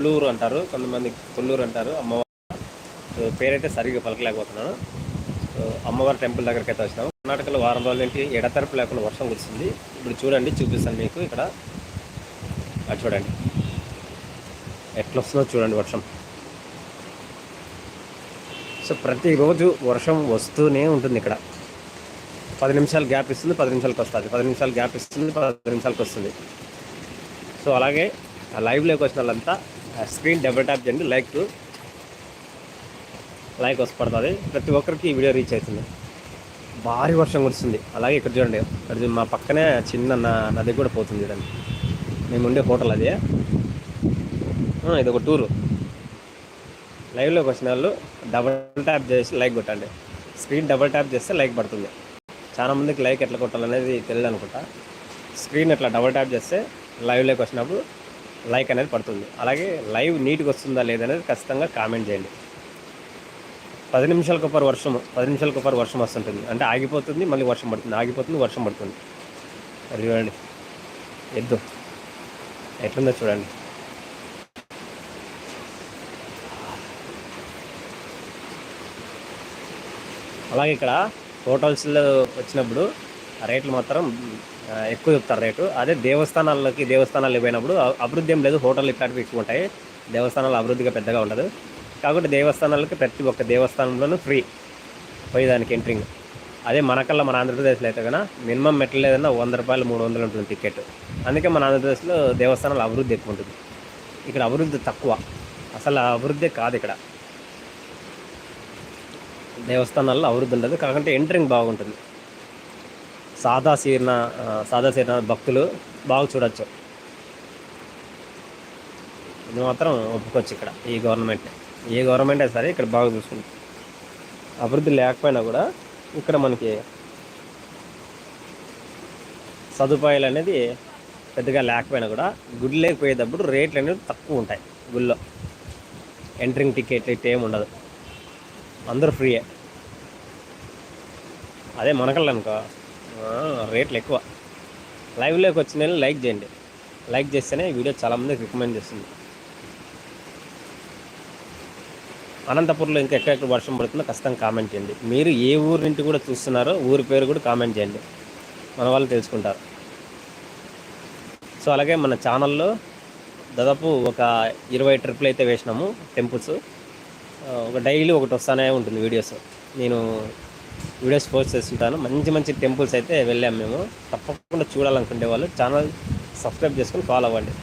కొల్లూరు అంటారు కొంతమంది కొల్లూరు అంటారు అమ్మవారు. పేరైతే సరిగ్గా పలకలేకపోతున్నాను. అమ్మవారి టెంపుల్ దగ్గరికి అయితే వచ్చినాము కర్ణాటకలో వారం రోజుల నుంచి ఎడతరపు లేకుండా వర్షం కురిసింది ఇప్పుడు చూడండి చూపిస్తాను మీకు ఇక్కడ. అది చూడండి. ఎట్లా వస్తుందో చూడండి వర్షం. సో ప్రతిరోజు వర్షం వస్తూనే ఉంటుంది ఇక్కడ. పది నిమిషాలు గ్యాప్ ఇస్తుంది పది నిమిషాలకు వస్తుంది. పది నిమిషాలు గ్యాప్ ఇస్తుంది పది నిమిషాలకు వస్తుంది. సో అలాగే ఆ లైవ్లోకి వచ్చిన వాళ్ళంతా స్క్రీన్ డబుల్ ట్యాప్ చేయండి లైక్ లైక్ వస్తు పడుతుంది. ప్రతి ఒక్కరికి ఈ వీడియో రీచ్ అవుతుంది. భారీ వర్షం కురుస్తుంది. అలాగే ఇక్కడ చూడండి ఇక్కడ మా పక్కనే చిన్న నది కూడా పోతుంది చూడండి. మేము ఉండే హోటల్ అది. ఇది ఒక టూరు లైవ్లోకి వచ్చిన వాళ్ళు డబుల్ ట్యాప్ చేసి లైక్ కొట్టండి. స్క్రీన్ డబుల్ ట్యాప్ చేస్తే లైక్ పడుతుంది. చాలా మందికి లైక్ ఎట్లా కొట్టాలనేది తెలియదు అనుకుంటా. స్క్రీన్ ఇట్లా డబుల్ ట్యాప్ చేస్తే లైవ్లోకి వచ్చినప్పుడు లైక్ అనేది పడుతుంది. అలాగే లైవ్ నీట్గా వస్తుందా లేదనేది ఖచ్చితంగా కామెంట్ చేయండి. పది నిమిషాలకు ఒకరు వర్షం పది నిమిషాలకు ఒకరు వర్షం వస్తుంటుంది. అంటే ఆగిపోతుంది మళ్ళీ వర్షం పడుతుంది. ఆగిపోతుంది వర్షం పడుతుంది. అది చూడండి. ఎద్దు. ఎట్లుందో చూడండి. అలాగే ఇక్కడ హోటల్స్లో వచ్చినప్పుడు ఆ రేట్లు మాత్రం ఎక్కువ చెప్తారు రేటు. అదే దేవస్థానాలకి దేవస్థానాలు పోయినప్పుడు అభివృద్ధి ఏం లేదు. హోటల్ ఇట్లాంటివి ఎక్కువ ఉంటాయి. దేవస్థానాలు అభివృద్ధిగా పెద్దగా ఉండదు. కాబట్టి దేవస్థానాలకి ప్రతి ఒక్క దేవస్థానంలోనూ ఫ్రీ పోయేదానికి ఎంట్రింగ్. అదే మనకల్లా మన ఆంధ్రప్రదేశ్లో అయితే కన్నా మినిమం మెట్లు లేదన్నా వంద రూపాయలు మూడు వందలు ఉంటుంది టికెట్. అందుకే మన ఆంధ్రప్రదేశ్లో దేవస్థానాల అభివృద్ధి ఎక్కువ ఉంటుంది. ఇక్కడ అభివృద్ధి తక్కువ. అసలు అభివృద్ధి కాదు ఇక్కడ. దేవస్థానాల్లో అభివృద్ధి ఉండదు. కాకుంటే ఎంట్రింగ్ బాగుంటుంది. సాదా సీర్ణ సాదా సీర్ణ భక్తులు బాగా చూడొచ్చు. ఇది మాత్రం ఒప్పుకోవచ్చు ఇక్కడ ఈ గవర్నమెంట్. ఏ గవర్నమెంట్ అయినా సరే ఇక్కడ బాగా చూసుకుంటుంది. అభివృద్ధి లేకపోయినా కూడా ఇక్కడ మనకి సదుపాయాలు అనేది పెద్దగా లేకపోయినా కూడా గుడిలోకి పోయేటప్పుడు రేట్లు అనేవి తక్కువ ఉంటాయి గుళ్ళో. ఎంట్రింగ్ టికెట్ ఇట్ ఏమి ఉండదు. అందరూ ఫ్రీయే. అదే మనకల్లా అనుకో. రేట్లు ఎక్కువ. లైవ్లోకి వచ్చిన లైక్ చేయండి. లైక్ చేస్తేనే ఈ వీడియో చాలామందికి రికమెండ్ చేస్తుంది. అనంతపూర్లో ఇంకా ఎక్కడెక్కడ వర్షం పడుతుందో ఖచ్చితంగా కామెంట్ చేయండి. మీరు ఏ ఊరి నుండి కూడా చూస్తున్నారో ఊరి పేరు కూడా కామెంట్ చేయండి. మన వాళ్ళు తెలుసుకుంటారు. సో అలాగే మన ఛానల్లో దాదాపు ఒక ఇరవై ట్రిప్లు అయితే వేసినాము టెంపుల్స్. ఒక డైలీ ఒకటి వస్తానే ఉంటుంది వీడియోస్. నేను వీడియోస్ పోస్ట్ చేస్తుంటాను. మంచి మంచి టెంపుల్స్ అయితే వెళ్ళాము మేము. తప్పకుండా చూడాలనుకునే వాళ్ళు ఛానల్ సబ్స్క్రైబ్ చేసుకొని ఫాలో అవ్వండి.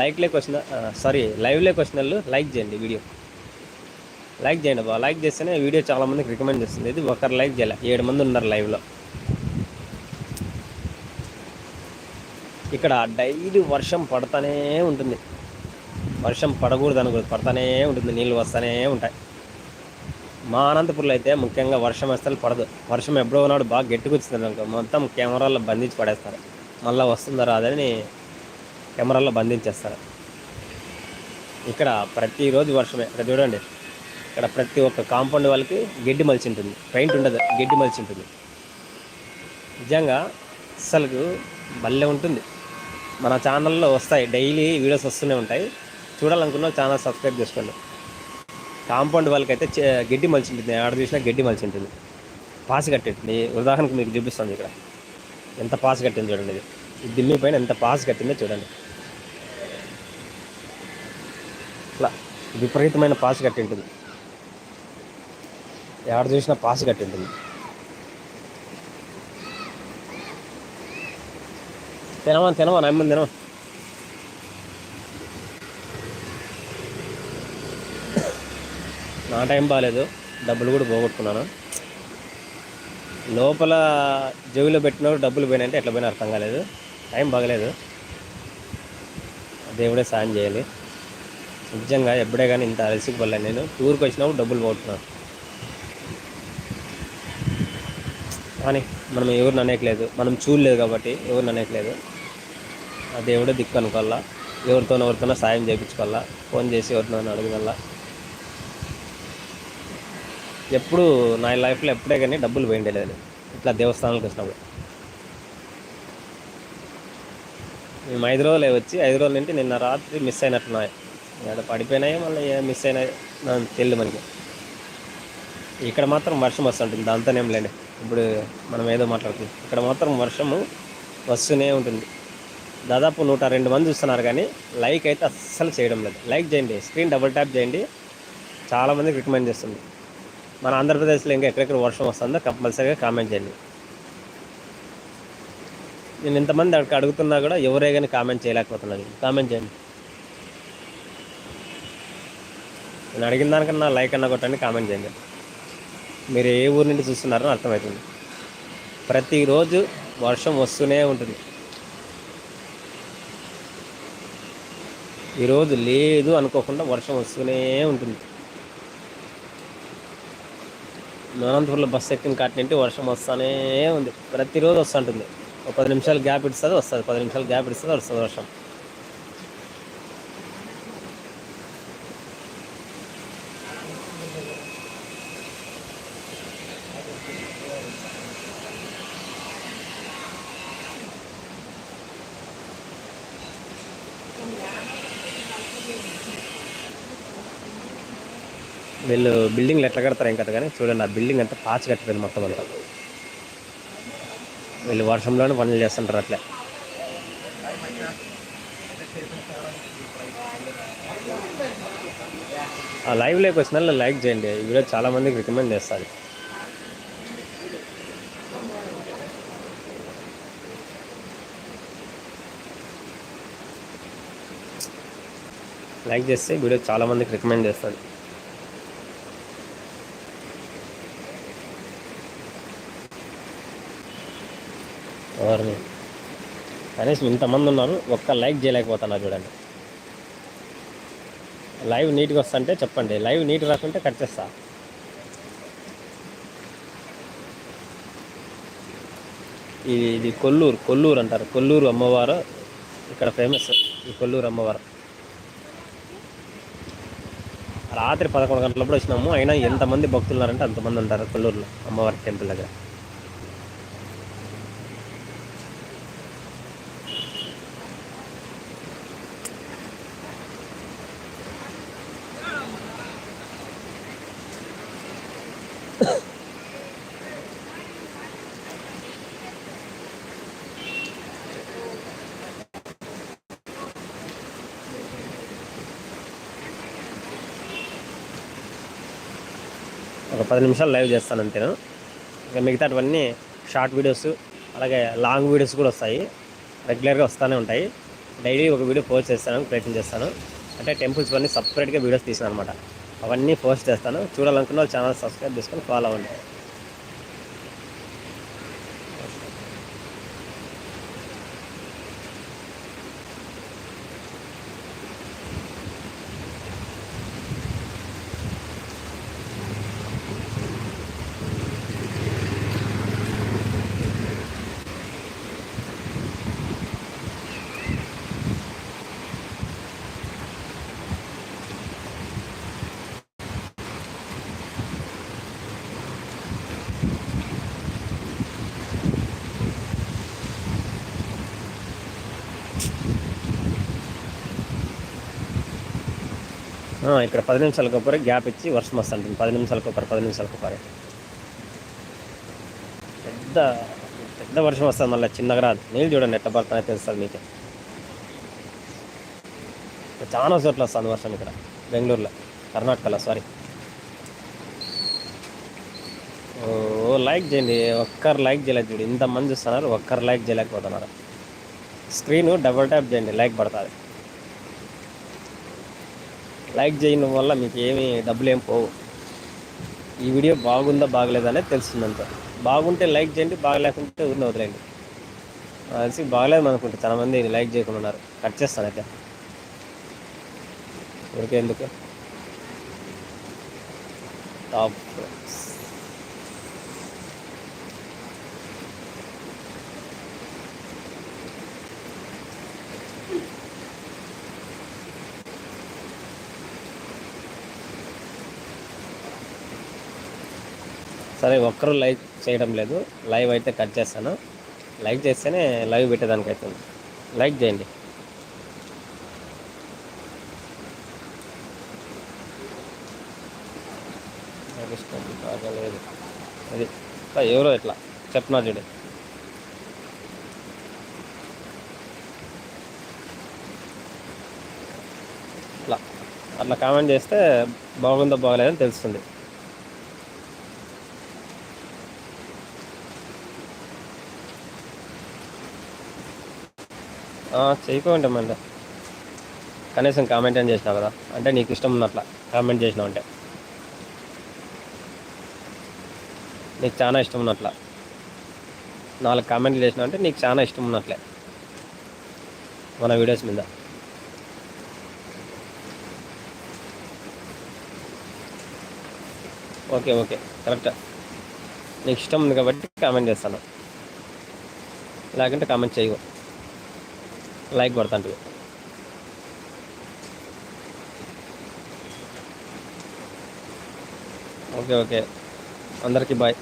లైక్లోకి వచ్చిన సారీ లైవ్లోకి వచ్చిన వాళ్ళు లైక్ చేయండి వీడియో. లైక్ చేయండి బాగా లైక్ చేస్తేనే వీడియో చాలామందికి రికమెండ్ చేస్తుంది. ఇది ఒకరు లైక్ చేయాలి. ఏడు మంది ఉన్నారు లైవ్లో ఇక్కడ డైలీ వర్షం పడతానే ఉంటుంది. వర్షం పడకూడదు అనకూడదు పడతానే ఉంటుంది. నీళ్ళు వస్తూనే ఉంటాయి. మా అనంతపురంలో అయితే ముఖ్యంగా వర్షం వస్తే పడదు. వర్షం ఎప్పుడో నాడు బాగా గట్టిగా వచ్చింది అనుకో మొత్తం కెమెరాల్లో బంధించి పడేస్తారు. మళ్ళీ వస్తుందా రాదని కెమెరాల్లో బంధించేస్తారు. ఇక్కడ ప్రతిరోజు వర్షమే. ఇక్కడ చూడండి. ఇక్కడ ప్రతి ఒక్క కాంపౌండ్ వాళ్ళకి గడ్డి మలిచి ఉంటుంది పెయింట్ ఉండదు. గడ్డి మలిచి ఉంటుంది నిజంగా అసలు భలే ఉంటుంది. మన ఛానల్లో వస్తాయి. డైలీ వీడియోస్ వస్తూనే ఉంటాయి. చూడాలనుకున్న ఛానల్ సబ్స్క్రైబ్ చేసుకోండి. కాంపౌండ్ వాళ్ళకైతే గడ్డి మలిచి ఉంటుంది. ఆడ చూసినా గడ్డి మలిచి ఉంటుంది. పాసి కట్టింటుంది ఉదాహరణకు మీకు చూపిస్తుంది ఇక్కడ. ఎంత పాస్ కట్టింది చూడండి ఇది. ఈ ఢిల్లీ పైన ఎంత పాస్ కట్టిందో చూడండి. ఇట్లా విపరీతమైన పాస్ కట్టి ఉంటుంది ఎక్కడ చూసినా పాస్ కట్టి ఉంటుంది తినమా తినమా నమ్మని తినమా? నా టైం బాగాలేదు డబ్బులు కూడా పోగొట్టుకున్నాను. లోపల జేబులో పెట్టినప్పుడు డబ్బులు పోయినాయంటే ఎట్లా పోయినా అర్థం కాలేదు. టైం బాగలేదు. దేవుడే సాయం చేయాలి. నిజంగా ఎప్పుడే కానీ ఇంత అలసికి వెళ్ళాను నేను టూర్కి వచ్చినప్పుడు డబ్బులు పోగొట్టుకున్నాను. కానీ మనం ఎవరు అనేయట్లేదు. మనం చూడలేదు కాబట్టి ఎవరు అనేయట్లేదు. ఆ దేవుడే దిక్కు అనుకోవాలా? ఎవరితోనో ఎవరితోనో సాయం చేయించుకోవాలా? ఫోన్ చేసి ఎవరినో అడగగల ఎప్పుడు నా లైఫ్లో ఎప్పుడే కానీ డబ్బులు పోయిండే ఇట్లా దేవస్థానాలకు వచ్చినప్పుడు. మేము ఐదు రోజులే వచ్చి ఐదు రోజుల నుండి నిన్న రాత్రి మిస్ అయినట్టున్నాయి. ఇక్కడ పడిపోయినాయి మళ్ళీ మిస్ అయినాయి తెలియదు మనకి. ఇక్కడ మాత్రం వర్షం వస్తుంటుంది దాంతోనేం లేండి. ఇప్పుడు మనం ఏదో మాట్లాడుతుంది ఇక్కడ మాత్రం వర్షము వస్తూనే ఉంటుంది. దాదాపు నూట రెండు మంది చూస్తున్నారు కానీ లైక్ అయితే అస్సలు చేయడం లేదు. లైక్ చేయండి స్క్రీన్ డబుల్ ట్యాప్ చేయండి. చాలామందికి రికమెండ్ చేస్తుంది. మన ఆంధ్రప్రదేశ్లో ఇంకా ఎక్కడెక్కడ వర్షం వస్తుందో కంపల్సరీగా కామెంట్ చేయండి. నేను ఇంతమంది అక్కడ అడుగుతున్నా కూడా ఎవరే కానీ కామెంట్ చేయలేకపోతున్నాను కామెంట్ చేయండి. నేను అడిగిన దానికన్నా లైక్ అన్న కొట్టండి కామెంట్ చేయండి. మీరు ఏ ఊరు నుండి చూస్తున్నారో అర్థమవుతుంది. ప్రతిరోజు వర్షం వస్తూనే ఉంటుంది. ఈరోజు లేదు అనుకోకుండా వర్షం వస్తూనే ఉంటుంది. అనంతపురంలో బస్సు ఎక్కిన కాటి వర్షం వస్తూనే ఉంది. ప్రతిరోజు వస్తుంటుంది. ఒక పది నిమిషాలు గ్యాప్ ఇస్తుంది వస్తుంది. పది నిమిషాలు గ్యాప్ ఇస్తుంది వస్తుంది వర్షం. వీళ్ళు బిల్డింగ్లు ఎట్లా కడతారు ఏం కదా కానీ చూడండి ఆ బిల్డింగ్ అంతా పాచి కట్టిపోయింది మొత్తం అంతా. వీళ్ళు వర్షంలోనే పనులు చేస్తుంటారు అట్లే. ఆ లైవ్ లైక్ వచ్చిన లైక్ చేయండి. ఈ వీడియో చాలామందికి రికమెండ్ చేస్తారు. లైక్ చేస్తే వీడియో చాలామందికి రికమెండ్ చేస్తుంది ఎవరిని? కనీసం ఇంతమంది ఉన్నారు ఒక్క లైక్ చేయలేకపోతున్నారు చూడండి. లైవ్ నీట్గా వస్తుంటే చెప్పండి లైవ్ నీట్ రాకుంటే కట్ చేస్తా. ఇది ఇది కొల్లూరు కొల్లూరు అంటారు. కొల్లూరు అమ్మవారు ఇక్కడ ఫేమస్ ఈ కొల్లూరు అమ్మవారు. రాత్రి పదకొండు గంటలప్పుడు వచ్చినాము అయినా ఎంతమంది భక్తులు ఉన్నారంటే అంతమంది ఉంటారు కొల్లూరులో అమ్మవారి టెంపుల్ దగ్గర. ఒక పది నిమిషాలు లైవ్ చేస్తాను అంతేను? ఇంకా మిగతావన్నీ షార్ట్ వీడియోస్ అలాగే లాంగ్ వీడియోస్ కూడా వస్తాయి. రెగ్యులర్గా వస్తూనే ఉంటాయి. డైలీ ఒక వీడియో పోస్ట్ చేస్తాను ప్రయత్నం చేస్తాను. అంటే టెంపుల్స్ అన్నీ సపరేట్గా వీడియోస్ తీసాను అనమాట. అవన్నీ పోస్ట్ చేస్తాను. చూడాలనుకున్న వాళ్ళు ఛానల్ సబ్స్క్రైబ్ చేసుకొని ఫాలో అవ్వండి. ఇక్కడ పది నిమిషాలకు ఒకరి గ్యాప్ ఇచ్చి వర్షం వస్తుంటుంది. పది నిమిషాలకు ఒకరు పది నిమిషాలకు ఒకరు పెద్ద పెద్ద వర్షం వస్తుంది మళ్ళీ చిన్నగా రాదు. నీళ్ళు చూడండి ఎట్ట పడుతున్నాయి తెలుస్తుంది మీకే. చాలా చోట్ల వస్తుంది వర్షం ఇక్కడ. బెంగళూరులో. కర్ణాటకలో సారీ ఓ లైక్ చేయండి. ఒక్కరు లైక్ చేయలేదు చూడు. ఇంతమంది చూస్తున్నారు ఒక్కరు లైక్ చేయలేకపోతున్నారు. స్క్రీన్ డబుల్ ట్యాప్ చేయండి. లైక్ పడుతుంది. లైక్ చేయడం వల్ల మీకు ఏమి డబ్బులు ఏం పోవు. ఈ వీడియో బాగుందా బాగలేదనేది తెలుస్తుందంత బాగుంటే లైక్ చేయండి బాగలేకుంటే ఊరిని వదిలేండి కలిసి బాగలేదు అనుకుంటే చాలా మంది లైక్ చేయకుండా ఉన్నారు. కట్ చేస్తాను అయితే. ఊరికే ఎందుకు? టాప్. సరే ఒక్కరు లైవ్ చేయడం లేదు. లైవ్ అయితే కట్ చేస్తాను. లైక్ చేస్తేనే లైవ్ పెట్టేదానికి అవుతుంది లైక్ చేయండి. బాగాలేదు అది ఎవరో ఇట్లా చెప్తున్నారు చూడు. అట్లా అట్లా కామెంట్ చేస్తే బాగుందో బాగలేదని తెలుస్తుంది. చేయకోండి కనీసం కామెంట్ అని చేసినావు కదా. అంటే నీకు ఇష్టం ఉన్నట్ల కామెంట్ చేసినావు అంటే నీకు చాలా ఇష్టం ఉన్నట్ల. నాలుగు కామెంట్లు చేసినావు అంటే నీకు చాలా ఇష్టం ఉన్నట్లే. మన వీడియోస్ మీద. ఓకే ఓకే కరెక్ట్ నీకు ఇష్టం ఉంది కాబట్టి కామెంట్ చేస్తాను. లేకుంటే కామెంట్ చేయవు లైక్ కొడతాంటివి. Okay okay. అందరికీ బాయ్.